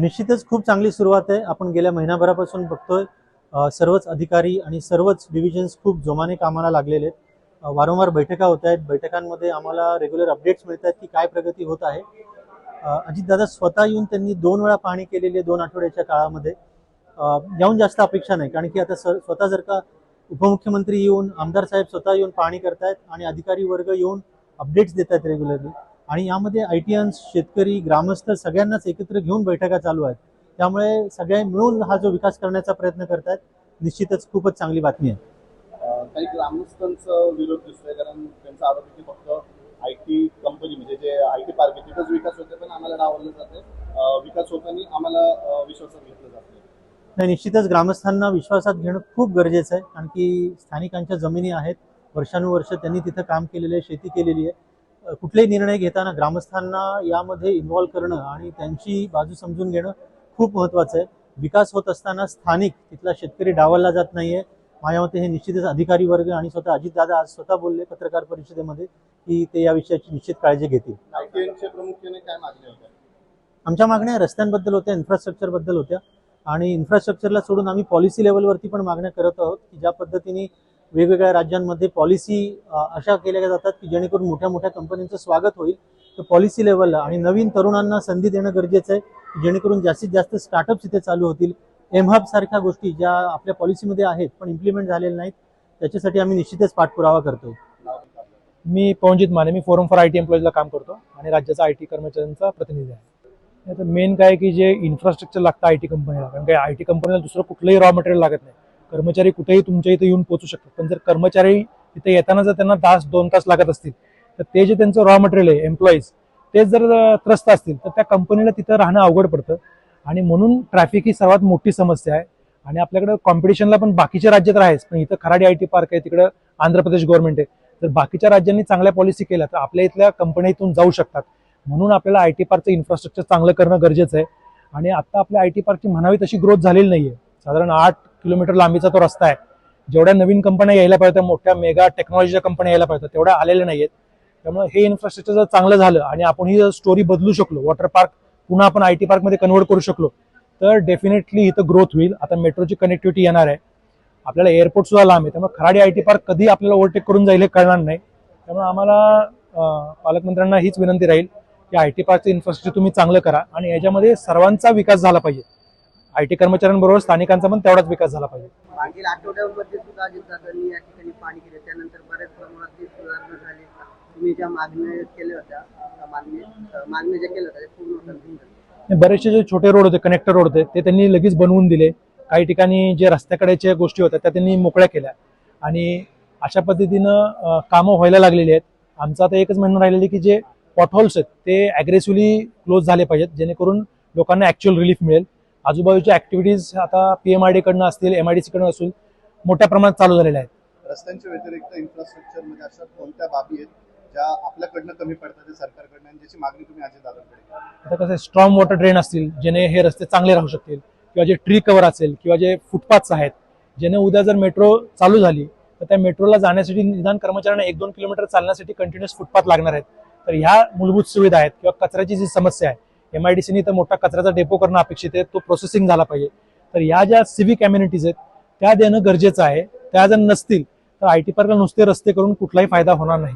निश्चितच खूप चांगली सुरुवात आहे. आपण गेल्या महिनाभरापासून बघतोय सर्वच अधिकारी आणि सर्वच डिव्हिजन्स खूप जोमाने कामाला लागलेले आहेत. वारंवार बैठका होत आहेत. बैठकांमध्ये आम्हाला रेग्युलर अपडेट्स मिळत आहेत की काय प्रगती होत आहे. अजितदादा स्वतः येऊन त्यांनी दोन वेळा पाहणी केलेली आहे दोन आठवड्याच्या काळामध्ये. याहून जास्त अपेक्षा नाही कारण की आता स्वतः जर का उपमुख्यमंत्री येऊन आमदार साहेब स्वतः येऊन पाहणी करतायत आणि अधिकारी वर्ग येऊन अपडेट्स देत आहेत रेग्युलरली आणि यामध्ये आय टी शेतकरी ग्रामस्थ सगळ्यांनाच एकत्र घेऊन बैठका चालू आहेत. त्यामुळे सगळे मिळून हा जो विकास करण्याचा प्रयत्न करतायत निश्चितच खूपच चांगली बातमी आहे. काही ग्रामस्थांचा विरोध दिसतोय कारण त्यांचा आरोप की फक्त आय टी कंपनी म्हणजे जे आय टी पार्क आहे तिथंच विकास होते पण आम्हाला डावललं जाते विकास होताना आम्हाला विश्वासात घेतलं जात नाही निश्चितच ग्रामस्थांना विश्वासात घेणं खूप गरजेचं आहे कारण की स्थानिकांच्या जमिनी आहेत. वर्षानुवर्ष त्यांनी तिथं काम केलेलं आहे शेती केलेली आहे. कुठलेही निर्णय घेताना ग्रामस्थांना यामध्ये इन्व्हॉल्व करणं आणि त्यांची बाजू समजून घेणं खूप महत्त्वाचं आहे. विकास होत असताना स्थानिक तिथला शेतकरी डावलला जात नाहीये. माझ्या मते हे निश्चितच अधिकारी वर्ग आणि स्वतः अजितदादा आज स्वतः बोलले पत्रकार परिषदेमध्ये की ते या विषयाची निश्चित काळजी घेतील. आमच्या मागण्या रस्त्यांबद्दल होत्या इन्फ्रास्ट्रक्चरबद्दल होत्या. आणि इन्फ्रास्ट्रक्चरला सोडून आम्ही पॉलिसी लेवलवरती पण मागण्या करत आहोत की ज्या पद्धतीने वेगवेगळ्या राज्यांमध्ये पॉलिसी अशा केल्या जातात की जेणेकरून मोठ्या मोठ्या कंपन्यांचं स्वागत होईल. तर पॉलिसी लेवलला आणि नवीन तरुणांना संधी देणं गरजेचं आहे. जेणेकरून जास्तीत जास्त स्टार्टअप्स इथे चालू होतील. एमहब सारख्या गोष्टी ज्या आपल्या पॉलिसीमध्ये आहेत पण इम्प्लिमेंट झालेल्या नाहीत त्याच्यासाठी आम्ही निश्चितच पाठपुरावा करतो. मी पवनजित माने. मी फोरम फॉर आय टी एम्प्लॉईजला काम करतो आणि राज्याचा आय टी कर्मचाऱ्यांचा प्रतिनिधी आहे. आता मेन काय की जे इन्फ्रास्ट्रक्चर लागतं आय टी कंपनीला कारण काय आय टी कंपनीला दुसरं कुठलंही रॉ मटेरियल लागत नाही. कर्मचारी कुठेही तुमच्या इथे येऊन पोहोचू शकतात. पण जर कर्मचारी इथे येताना जर त्यांना तास दोन तास लागत असतील तर ते जे त्यांचं रॉ मटेरियल आहे एम्प्लॉईज तेच जर त्रस्त असतील तर त्या कंपनीला तिथं राहणं अवघड पडतं. आणि म्हणून ट्रॅफिक ही सर्वात मोठी समस्या आहे. आणि आपल्याकडे कॉम्पिटिशनला पण बाकीच्या राज्यात आहेच पण इथं खराडी आय टी पार्क आहे तिकडं आंध्र प्रदेश गव्हर्नमेंट आहे. तर बाकीच्या राज्यांनी चांगल्या पॉलिसी केल्या तर आपल्या इथल्या कंपन्या इथून जाऊ शकतात. म्हणून आपल्याला आय टी पार्कचं इन्फ्रास्ट्रक्चर चांगलं करणं गरजेचं आहे. आणि आता आपल्या आय टी पार्कची म्हणावी तशी ग्रोथ झालेली नाही आहे साधारण आठ किलोमीटर लांबीचा तो रस्ता आहे. जेवढ्या नवीन कंपन्या यायला पाहिजे मोठ्या मेगा टेक्नॉलॉजीच्या कंपन्या यायला पाहिजे तेवढ्या आलेल्या नाहीत त्यामुळे हे इन्फ्रास्ट्रक्चर जर चांगलं झालं आणि आपण ही स्टोरी बदलू शकलो वॉटर पार्क पुन्हा आपण आय टी पार्कमध्ये कन्वर्ट करू शकलो तर डेफिनेटली इथं ग्रोथ होईल. आता मेट्रोची कनेक्टिव्हिटी येणार आहे. आपल्याला एअरपोर्ट सुद्धा लांब आहे. त्यामुळे खराडी आय टी पार्क कधी आपल्याला ओव्हरटेक करून जाईल हे कळणार नाही. त्यामुळे आम्हाला पालकमंत्र्यांना हीच विनंती राहील की आय टी पार्कचं इन्फ्रास्ट्रक्चर तुम्ही चांगलं करा आणि याच्यामध्ये सर्वांचा विकास झाला पाहिजे. आय टी कर्मचाऱ्यांबरोबर स्थानिकांचा पण तेवढाच विकास झाला पाहिजे. मागील आठवड्यामध्ये सुद्धा या ठिकाणी पाणी केले. त्यानंतर बऱ्याच प्रमाणात ती सुधारणा झाली. तुम्ही ज्या मागण्या केल्या होत्या त्या मागणी मागण्या ज्या केल्या होत्या त्या पूर्ण होतात बरेचसे जे छोटे रोड होते कनेक्टर रोड होते ते त्यांनी लगेच बनवून दिले. काही ठिकाणी जे रस्त्याकडेच्या गोष्टी होत्या त्या त्यांनी मोकळ्या केल्या. आणि अशा पद्धतीनं कामं व्हायला लागलेली आहेत. आमचं आता एकच म्हणणं राहिलेलं की जे पॉटहोल्स आहेत ते अग्रेसिव्हली क्लोज झाले पाहिजेत जेणेकरून लोकांना ऍक्च्युअल रिलीफ मिळेल. आजूबाजूच्या ऍक्टिव्हिटीज आता पीएमआरडी कडनं असतील एमआयडीसी कडनं असतील मोठ्या प्रमाणात चालू झालेल्या आहेत. रस्त्यांच्या व्यतिरिक्त इन्फ्रास्ट्रक्चरमध्ये अशा कोणत्या बाबी आहेत ज्या आपल्याकडनं कमी पडतात सरकारकडनं आणि ज्याची मागणी तुम्ही करा आता कसं स्ट्रॉंग वॉटर ड्रेन असतील जेणे हे रस्ते चांगले राहू शकतील किंवा जे ट्री कव्हर असेल किंवा जे फुटपाथ्स आहेत जेणे उद्या जर मेट्रो चालू झाली तर त्या मेट्रोला जाण्यासाठी निदान कर्मचाऱ्यांना एक दोन किलोमीटर चालण्यासाठी कंटिन्युअस फुटपाथ लागणार आहेत. तर ह्या मूलभूत सुविधा आहेत किंवा कचऱ्याची जी समस्या आहे एम आय डी सीने तर मोठा कचऱ्याचा डेपो करणं अपेक्षित आहे. तो प्रोसेसिंग झाला पाहिजे. तर या ज्या सिव्हिक कम्युनिटीज आहेत त्या देणं गरजेचं आहे. त्या जर नसतील तर आय टी पार्कला नुसते रस्ते करून कुठलाही फायदा होणार नाही.